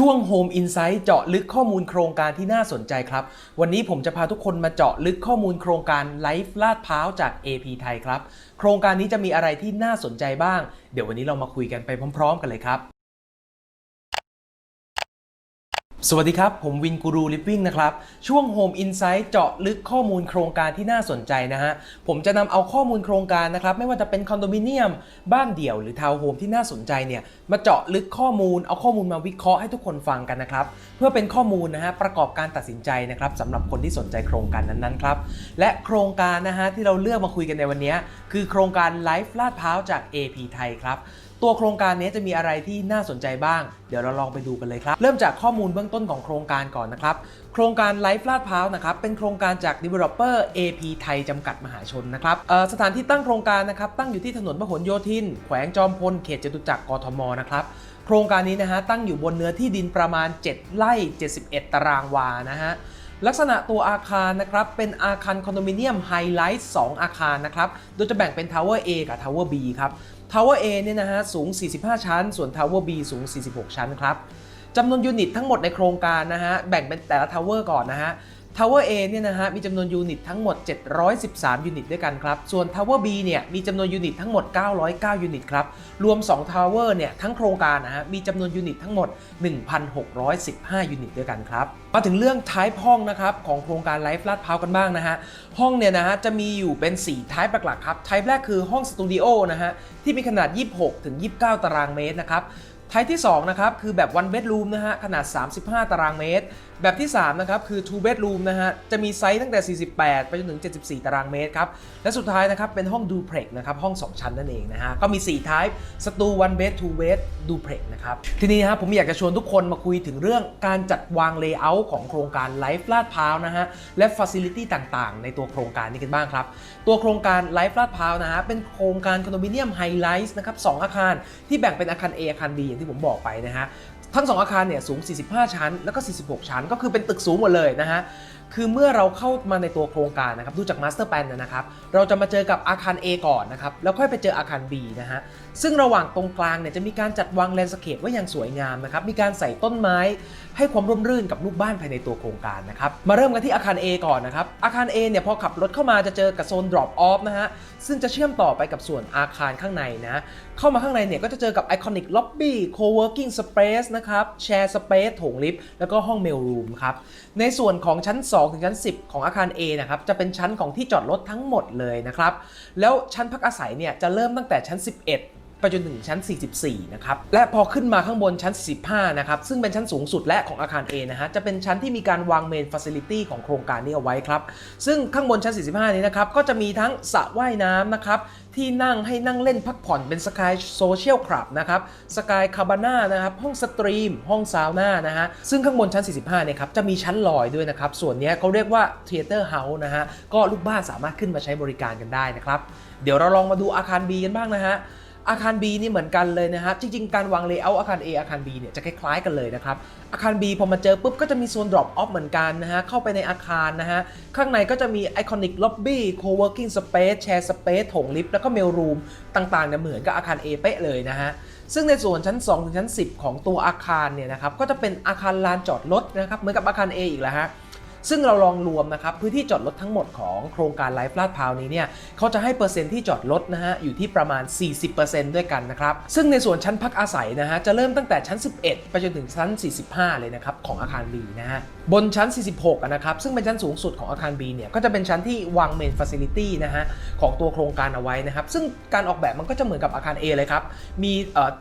ช่วง Home Insight เจาะลึกข้อมูลโครงการที่น่าสนใจครับ วันนี้ผมจะพาทุกคนมาเจาะลึกข้อมูลโครงการไลฟ์ลาดพร้าวจาก AP ไทยครับ โครงการนี้จะมีอะไรที่น่าสนใจบ้าง เดี๋ยววันนี้เรามาคุยกันไปพร้อม ๆ กันเลยครับ สวัสดีครับ ผมวินกูรูลิฟวิ่งนะครับ ช่วง Home Insight เจาะลึกข้อมูลโครงการที่น่าสนใจนะฮะ ผมจะนำเอาข้อมูลโครงการนะครับ ไม่ว่าจะเป็นคอนโดมิเนียม บ้านเดี่ยวหรือทาวน์โฮมที่น่าสนใจเนี่ย มาเจาะลึกข้อมูล เอาข้อมูลมาวิเคราะห์ให้ทุกคนฟังกันนะครับ เพื่อเป็นข้อมูลนะฮะประกอบการตัดสินใจนะครับสำหรับคนที่สนใจโครงการนั้นๆครับ และโครงการนะฮะที่เราเลือกมาคุยกันในวันนี้คือโครงการไลฟ์ลาดพร้าวจาก AP ไทยครับ ตัวโครงการนี้จะมีอะไรที่น่าสนใจบ้าง เดี๋ยวเราลองไปดูกันเลยครับ เริ่มจากข้อมูลเบื้องต้นของโครงการก่อนนะครับ โครงการไลฟ์ลาดพร้าวนะครับ เป็นโครงการจาก Developer AP ไทยจำกัดมหาชนนะครับสถานที่ตั้งโครงการนะครับ ตั้งอยู่ที่ถนนพหลโยธิน แขวงจอมพล เขตจตุจักร กทม นะครับโครงการนี้นะฮะตั้งอยู่บนเนื้อที่ดินประมาณ 7 ไร่ 71 ตารางวานะฮะลักษณะตัวอาคารนะครับเป็นอาคารคอนโดมิเนียมไฮไลท์2อาคารนะครับ โดยจะแบ่งเป็น Tower A กับ Tower B ครับ Tower A เนี่ยนะฮะสูง 45 ชั้น ส่วน Tower B สูง 46 ชั้นครับจำนวนยูนิตทั้งหมดในโครงการนะฮะแบ่งเป็นแต่ละทาวเวอร์ก่อนนะฮะ Tower A เนี่ยนะฮะมีจำนวนยูนิตทั้งหมด 713 ยูนิตด้วยกันครับ ส่วน Tower B เนี่ยมีจำนวนยูนิตทั้งหมด 909 ยูนิตครับ รวม 2 Tower เนี่ยทั้งโครงการนะฮะมีจำนวนยูนิตทั้งหมด 1,615 ยูนิตด้วยกันครับ มาถึงเรื่อง type ห้องนะครับของโครงการไลฟ์ลาดพร้าวกันบ้างนะฮะ ห้องเนี่ยนะฮะจะมีอยู่เป็น 4 type หลักๆครับ type แรกคือห้องสตูดิโอนะฮะที่มีขนาด 26 ถึง 29 ตารางเมตรนะครับ ไทป์ที่2นะครับคือแบบ one bedroom นะฮะขนาด 35 ตารางเมตร แบบที่3นะครับคือ two bedroom นะฮะจะมีไซส์ตั้งแต่ 48 ไปจนถึง 74 ตารางเมตรครับและสุดท้ายนะครับเป็นห้อง duplex นะครับห้อง 2 ชั้นนั่นเองนะฮะก็มี4 type สตู one bed two bed duplex นะครับทีนี้ฮะผมอยากจะชวนทุกคนมาคุยถึงเรื่องการจัดวาง layout ของโครงการไลฟ์ลาดพร้าวนะฮะและ facility ต่างๆ ในตัวโครงการนี้กันบ้างครับตัวโครงการไลฟ์ลาดพร้าวนะฮะเป็นโครงการคอนโดมิเนียมไฮไลท์นะครับสองอาคารที่แบ่งเป็นอาคาร A อาคาร B อย่างที่ผมบอกไปนะฮะทั้ง 2 อาคารเนี่ยสูง 45 ชั้น แล้วก็ 46 ชั้น ก็คือเป็นตึกสูงหมดเลยนะฮะ คือเมื่อเราเข้ามาในตัวโครงการนะครับ ดูจากมาสเตอร์แ n นนะครับ เราจะมาเจอกับอาคาร A ก่อนนะครับ แล้วค่อยไปเจออาคาร B นะฮะ ซึ่งระหว่างตรงกลางเนี่ยจะมีการจัดวางแลนด์สเคปไว้อย่างสวยงามนะครับ มีการใส่ต้นไม้ ให้ความร่มรื่นกับลูกบ้านภายในตัวโครงการนะครับ มาเริ่มกันที่อาคาร A ก่อนนะครับ อาคาร A เนี่ยพอขับรถเข้ามาจะเจอกับโซน drop off นะฮะ ซึ่งจะเชื่อมต่อไปกับส่วนอาคารข้างในนะ เข้ามาข้างในเนี่ยก็จะเจอกับ Iconic Lobby Co-working Space นะครับ Share Space โถงลิฟต์ แล้วก็ห้อง Mail Room ครับ ในส่วนของชั้น 2 ถึงชั้น 10 ของอาคาร A นะครับ จะเป็นชั้นของที่จอดรถทั้งหมดเลยนะครับ แล้วชั้นพักอาศัยเนี่ยจะเริ่มตั้งแต่ชั้น 11 ไปจนถึงชั้น 44 นะครับ และพอขึ้นมาข้างบนชั้น15นะครับ ซึ่งเป็นชั้นสูงสุดและของอาคาร A นะฮะ จะเป็นชั้นที่มีการวางเมนฟัสซิลิตี้ของโครงการนี้เอาไว้ครับ ซึ่งข้างบนชั้น 45 นี้นะครับ ก็จะมีทั้งสระว่ายน้ำนะครับ ที่นั่งให้นั่งเล่นพักผ่อนเป็นสกายโซเชียลคลับนะครับ สกายคาบาน่านะครับ ห้องสตรีม ห้องซาวน่านะฮะ ซึ่งข้างบนชั้น 45 เนี่ยครับ จะมีชั้นลอยด้วยนะครับ ส่วนนี้เขาเรียกว่า Theater House นะฮะ ก็ลูกบ้านสามารถขึ้นมาใช้บริการกันได้นะครับ เดี๋ยวเราลองมาดูอาคาร B กันบ้างนะฮะ อาคาร B นี่เหมือนกันเลยนะฮะจริง ๆ การวางเลเยอร์อาคาร A อาคาร B เนี่ยจะคล้ายๆกันเลยนะครับ อาคาร B พอมาเจอปุ๊บก็จะมีโซน drop off เหมือนกันนะฮะ เข้าไปในอาคารนะฮะ ข้างในก็จะมี iconic lobby co-working space share space โถงลิฟต์แล้วก็ mail room ต่างๆเนี่ยเหมือนกับอาคาร A เป๊ะเลยนะฮะซึ่งในส่วนชั้น 2 ถึงชั้น 10 ของตัวอาคารเนี่ยนะครับก็จะเป็นอาคารลานจอดรถนะครับเหมือนกับอาคาร A อีกแล้วฮะ ซึ่งเราลองรวมนะครับพื้นที่จอดรถทั้งหมดของโครงการไลฟ์ลาดพร้าวนี้เนี่ยเขาจะให้เปอร์เซ็นต์ที่จอดรถนะฮะอยู่ที่ประมาณ 40%ด้วยกันนะครับซึ่งในส่วนชั้นพักอาศัยนะฮะจะเริ่มตั้งแต่ชั้น 11 ไปจนถึงชั้น 45 เลยนะครับของอาคาร B นะฮะบนชั้น 46นะครับซึ่งเป็นชั้นสูงสุดของอาคาร B เนี่ยก็จะเป็นชั้นที่วางเมนฟัซิลิตี้นะฮะของตัวโครงการเอาไว้นะครับซึ่งการออกแบบมันก็จะเหมือนกับอาคาร A เลยครับมี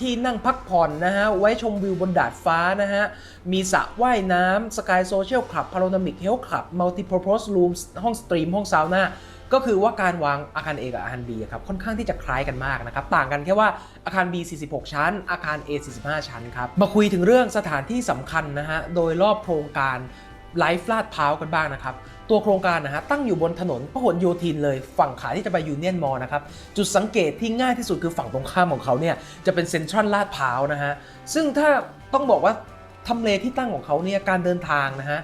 ที่นั่งพักผ่อนนะฮะไว้ชมวิวบนดาดฟ้านะฮะมีสระว่ายน้ำสกายโซเชียลคลับพารา o มิกเฮลท์คลับมัลติพ r p o s e rooms ห้องสตรีมห้องซาวน่าก็คือว่าการวางอาคาร A กับอาคาร B ครับค่อนข้างที่จะคล้ายกันมากนะครับ ต่างกันแค่ว่าอาคาร B 46 ชั้น อาคาร A 45 ชั้นครับ มาคุยถึงเรื่องสถานที่สำคัญนะฮะ โดยรอบโครงการไลฟ์ลาดพร้าวกันบ้างนะครับ ตัวโครงการนะฮะตั้งอยู่บนถนนพหลโยธินเลยฝั่งขาที่จะไปยูเนียนมอลนะครับ จุดสังเกตที่ง่ายที่สุดคือฝั่งตรงข้ามของเขาเนี่ยจะเป็นเซ็นทรัลลาดพร้าวนะฮะซึ่งถ้าต้องบอกว่าทำเลที่ตั้งของเขาเนี่ยการเดินทางนะฮะ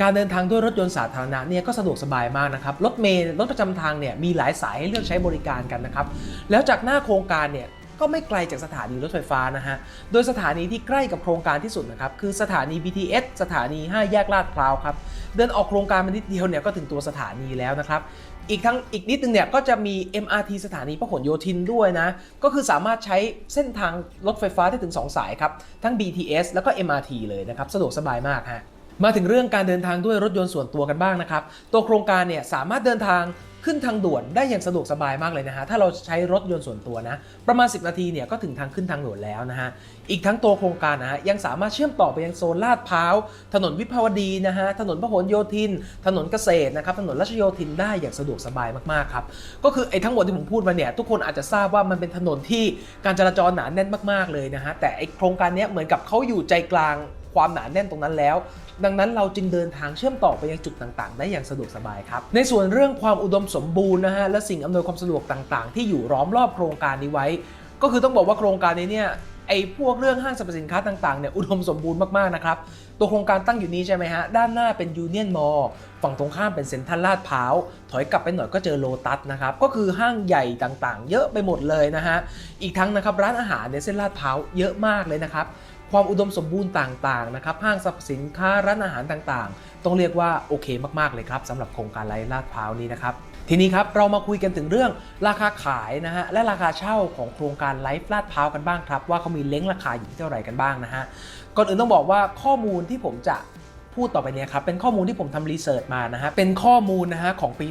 การเดินทางด้วยรถยนต์สาธารณะเนี่ยก็สะดวกสบายมากนะครับ รถเมล์รถประจำทางเนี่ยมีหลายสายให้เลือกใช้บริการกันนะครับ แล้วจากหน้าโครงการเนี่ยก็ไม่ไกลจากสถานีรถไฟฟ้านะฮะ โดยสถานีที่ใกล้กับโครงการที่สุดนะครับ คือสถานี BTS สถานี 5 แยกลาดพร้าวครับ เดินออกโครงการมานิดเดียวเนี่ยก็ถึงตัวสถานีแล้วนะครับ อีกทั้งอีกนิดนึงเนี่ยก็จะมี MRT สถานีพหลโยธินด้วยนะ ก็คือสามารถใช้เส้นทางรถไฟฟ้าได้ถึง 2 สายครับ ทั้ง BTS แล้วก็ MRT เลยนะครับ สะดวกสบายมากฮะ มาถึงเรื่องการเดินทางด้วยรถยนต์ส่วนตัวกันบ้างนะครับ ตัวโครงการเนี่ยสามารถเดินทางขึ้นทางด่วนได้อย่างสะดวกสบายมากเลยนะฮะ ถ้าเราใช้รถยนต์ส่วนตัวนะ ประมาณ 10 นาทีเนี่ยก็ถึงทางขึ้นทางด่วนแล้วนะฮะ อีกทั้งตัวโครงการนะฮะยังสามารถเชื่อมต่อไปยังโซนลาดพร้าว ถนนวิภาวดีนะฮะ ถนนพหลโยธิน ถนนเกษตรนะครับ ถนนรัชโยธินได้อย่างสะดวกสบายมากๆครับ ก็คือไอ้ทั้งหมดที่ผมพูดมาเนี่ยทุกคนอาจจะทราบว่ามันเป็นถนนที่การจราจรหนาแน่นมากๆเลยนะฮะ แต่ไอ้โครงการเนี้ยเหมือนกับเขาอยู่ใจกลาง ความหนาแน่นตรงนั้นแล้ว ดังนั้นเราจึงเดินทางเชื่อมต่อไปยังจุดต่างๆ ได้อย่างสะดวกสบายครับ ในส่วนเรื่องความอุดมสมบูรณ์นะฮะและสิ่งอำนวยความสะดวกต่างๆ ที่อยู่ล้อมรอบโครงการนี้ไว้ ก็คือต้องบอกว่าโครงการนี้เนี่ยไอ้พวกเรื่องห้างสรรพสินค้าต่างๆเนี่ยอุดมสมบูรณ์มากๆนะครับตัวโครงการตั้งอยู่นี้ใช่ไหมฮะ ด้านหน้าเป็นยูเนียนมอลฝั่งตรงข้ามเป็นเซ็นทรัลลาดพร้าว ถอยกลับไปหน่อยก็เจอโลตัสนะครับ ก็คือห้างใหญ่ต่างๆ เยอะไปหมดเลยนะฮะ อีกทั้งนะครับร้านอาหารในเส้นลาดพร้าวเยอะมากเลยนะครับ ความอุดมสมบูรณ์ต่างๆนะครับห้างสรรพสินค้าร้านอาหารต่างๆ ต้องเรียกว่าโอเคมากๆเลยครับสำหรับโครงการไลฟ์ลาดพร้าวนี้นะครับทีนี้ครับเรามาคุยกันถึงเรื่องราคาขายนะฮะและราคาเช่าของโครงการไลฟ์ลาดพร้าวกันบ้างครับว่าเขามีเล้งราคาอยู่ที่เท่าไหร่กันบ้างนะฮะก่อนอื่นต้องบอกว่าข้อมูลที่ผมจะ พูดต่อไปเนี่ยครับเป็นข้อมูลที่ผมทำรีเสิร์ชมานะฮะเป็นข้อมูลนะฮะของปี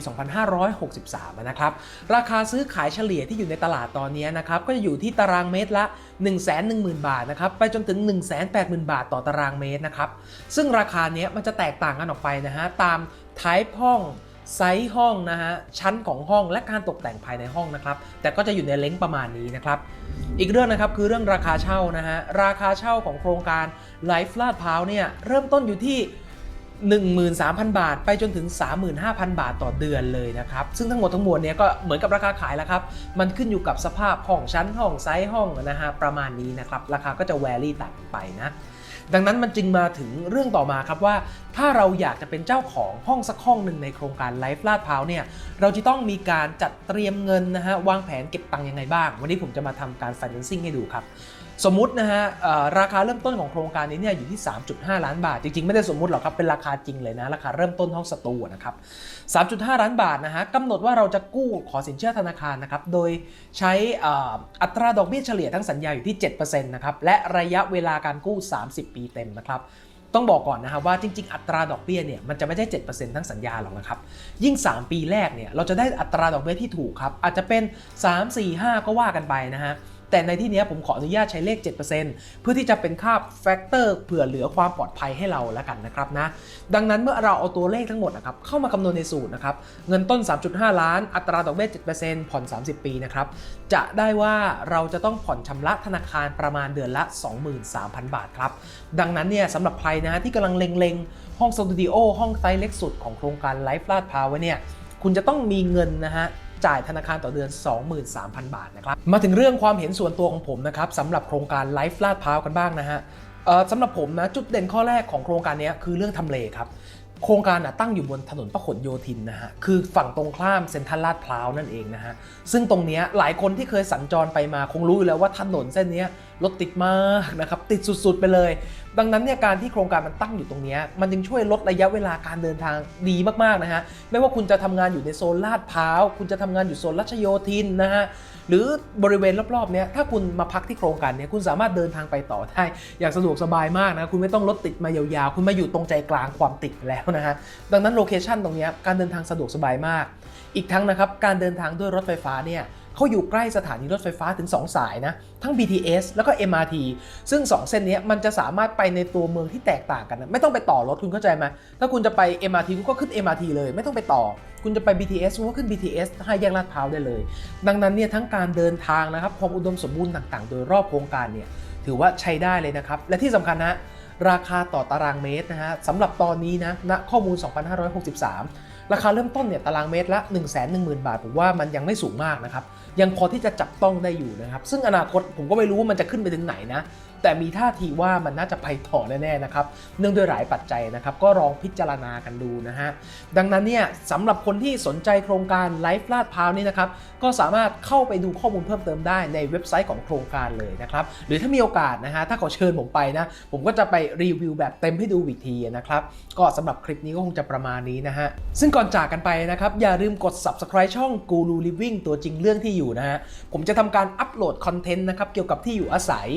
2563 นะครับราคาซื้อขายเฉลี่ยที่อยู่ในตลาดตอนนี้นะครับก็จะอยู่ที่ตารางเมตรละ 110,000 บาทนะครับไปจนถึง 180,000 บาทต่อตารางเมตรนะครับซึ่งราคาเนี้ยมันจะแตกต่างกันออกไปนะฮะตาม type ห้อง ไซส์ห้องนะฮะชั้นของห้องและการตกแต่งภายในห้องนะครับแต่ก็จะอยู่ในเล้งประมาณนี้นะครับอีกเรื่องนะครับคือเรื่องราคาเช่านะฮะราคาเช่าของโครงการไลฟ์ลาดพร้าวเนี่ยเริ่มต้นอยู่ที่13,000 บาท ไปจนถึง 35,000 บาทต่อเดือนเลยนะครับ ซึ่งทั้งหมดทั้งมวลเนี้ยก็เหมือนกับราคาขายแล้วครับ มันขึ้นอยู่กับสภาพห้องชั้นห้องไซส์ห้องนะฮะประมาณนี้นะครับ ราคาก็จะแวรี่ต่างไปนะ ดังนั้นมันจึงมาถึงเรื่องต่อมาครับว่า ถ้าเราอยากจะเป็นเจ้าของห้องสักห้องหนึ่งในโครงการไลฟ์ลาดพร้าวเนี่ยเราจะต้องมีการจัดเตรียมเงินนะฮะวางแผนเก็บตังค์ยังไงบ้าง วันนี้ผมจะมาทำการ financing ให้ดูครับ สมมุตินะฮะราคาเริ่มต้นของโครงการนี้เนี่ยอยู่ที่ 3.5 ล้านบาท จริงๆ ไม่ได้สมมุติหรอกครับ เป็นราคาจริงเลยนะ ราคาเริ่มต้นห้องสตูนะครับ 3.5 ล้านบาทนะฮะกำหนดว่าเราจะกู้ขอสินเชื่อธนาคารนะครับ โดยใช้อัตราดอกเบี้ยเฉลี่ยทั้งสัญญาอยู่ที่ 7%นะครับ และระยะเวลาการกู้ 30 ปีเต็มนะครับต้องบอกก่อนนะครับว่าจริง ๆ อัตราดอกเบี้ยเนี่ยมันจะไม่ใช่7%ทั้งสัญญาหรอกนะครับ ยิ่ง 3 ปีแรกเนี่ยเราจะได้อัตราดอกเบี้ยที่ถูกครับอาจจะเป็น 3 4 5 ก็ว่ากันไปนะฮะ แต่ในที่นี้ผมขออนุญาตใช้เลข 7%เพื่อที่จะเป็นค่าแฟกเตอร์เผื่อเหลือความปลอดภัยให้เราแล้วกันนะครับนะดังนั้นเมื่อเราเอาตัวเลขทั้งหมดนะครับเข้ามาคำนวณในสูตรนะครับเงินต้น 3.5 ล้าน อัตราดอกเบี้ย 7%ผ่อน 30 ปีนะครับจะได้ว่าเราจะต้องผ่อนชำระธนาคารประมาณเดือนละ 23,000 บาทครับดังนั้นเนี่ยสำหรับใครนะฮะที่กำลังเล็งๆ ห้องสตูดิโอห้องไซส์เล็กสุดของโครงการไลฟ์ลาดพร้าวเนี่ยคุณจะต้องมีเงินนะฮะ จ่ายธนาคารต่อเดือน 23,000 บาทนะครับ มาถึงเรื่องความเห็นส่วนตัวของผมนะครับสำหรับโครงการไลฟ์ลาดพร้าวกันบ้างนะฮะสำหรับผมนะจุดเด่นข้อแรกของโครงการนี้คือเรื่องทำเลครับโครงการนะตั้งอยู่บนถนนพหลโยธินนะฮะ คือฝั่งตรงข้ามเซ็นทรัลลาดพร้าวนั่นเองนะฮะ ซึ่งตรงนี้หลายคนที่เคยสัญจรไปมาคงรู้อยู่แล้วว่าถนนเส้นนี้รถติดมากนะครับ ติดสุดๆไปเลย ดังนั้นเนี่ยการที่โครงการมันตั้งอยู่ตรงนี้มันจึงช่วยลดระยะเวลาการเดินทางดีมากๆนะฮะไม่ว่าคุณจะทำงานอยู่ในโซนลาดพร้าว คุณจะทำงานอยู่โซนรัชโยธินนะฮะหรือบริเวณรอบๆเนี้ยถ้าคุณมาพักที่โครงการเนี้ยคุณสามารถเดินทางไปต่อได้อย่างสะดวกสบายมากนะคุณไม่ต้องรถติดมายาวๆ คุณมาอยู่ตรงใจกลางความติดแล้วนะฮะดังนั้นโลเคชันตรงนี้การเดินทางสะดวกสบายมาก อีกทั้งนะครับการเดินทางด้วยรถไฟฟ้าเนี่ย เขาอยู่ใกล้สถานีรถไฟฟ้าถึง 2 สายนะ ทั้ง BTS แล้วก็ MRT ซึ่ง 2 เส้นนี้มันจะสามารถไปในตัวเมืองที่แตกต่างกันนะไม่ต้องไปต่อรถคุณเข้าใจไหมถ้าคุณจะไป MRT คุณก็ขึ้น MRT เลยไม่ต้องไปต่อ คุณจะไป BTS คุณก็ขึ้น BTS ให้แยกลาดพร้าวได้เลย ดังนั้นเนี่ยทั้งการเดินทางนะครับความอุดมสมบูรณ์ต่างๆ โดยรอบโครงการเนี่ยถือว่าใช้ได้เลยนะครับและที่สำคัญนะราคาต่อตารางเมตรนะฮะสำหรับตอนนี้นะณข้อมูล 2563 ราคาเริ่มต้นเนี่ยตารางเมตรละ 1 1 0 0 0 0 บาทผมว่ามันยังไม่สูงมากนะครับ ยังพอที่จะจับต้องได้อยู่นะครับ ซึ่งอนาคตผมก็ไม่รู้ว่ามันจะขึ้นไปถึงไหนนะ แต่มีท่าทีว่ามันน่าจะไปต่อแน่ๆนะครับ เนื่องด้วยหลายปัจจัยนะครับ ก็ลองพิจารณากันดูนะฮะ ดังนั้นเนี่ยสำหรับคนที่สนใจโครงการไลฟ์ลาดพร้าวนี่นะครับ ก็สามารถเข้าไปดูข้อมูลเพิ่มเติมได้ในเว็บไซต์ของโครงการเลยนะครับ หรือถ้ามีโอกาสนะฮะ ถ้าเขาเชิญผมไปนะ ผมก็จะไปรีวิวแบบเต็มให้ดูอีกทีนะครับ ก็สำหรับคลิปนี้ก็คงจะประมาณนี้นะฮะ ซึ่งก่อนจากกันไปนะครับ อย่าลืมกด subscribe ช่อง Guru Living ตัวจริงเรื่องที่อยู่นะฮะ ผมจะทำการอัปโหลดคอนเทนต์นะครับ เกี่ยวกับที่อยู่อาศัย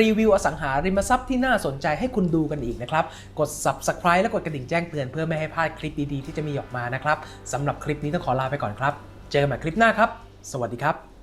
รีวิวอสังหาริมทรัพย์ที่น่าสนใจให้คุณดูกันอีกนะครับ กด subscribe และกดกระดิ่งแจ้งเตือนเพื่อไม่ให้พลาดคลิปดีๆที่จะมีออกมานะครับสำหรับคลิปนี้ต้องขอลาไปก่อนครับ เจอกันใหม่คลิปหน้าครับ สวัสดีครับ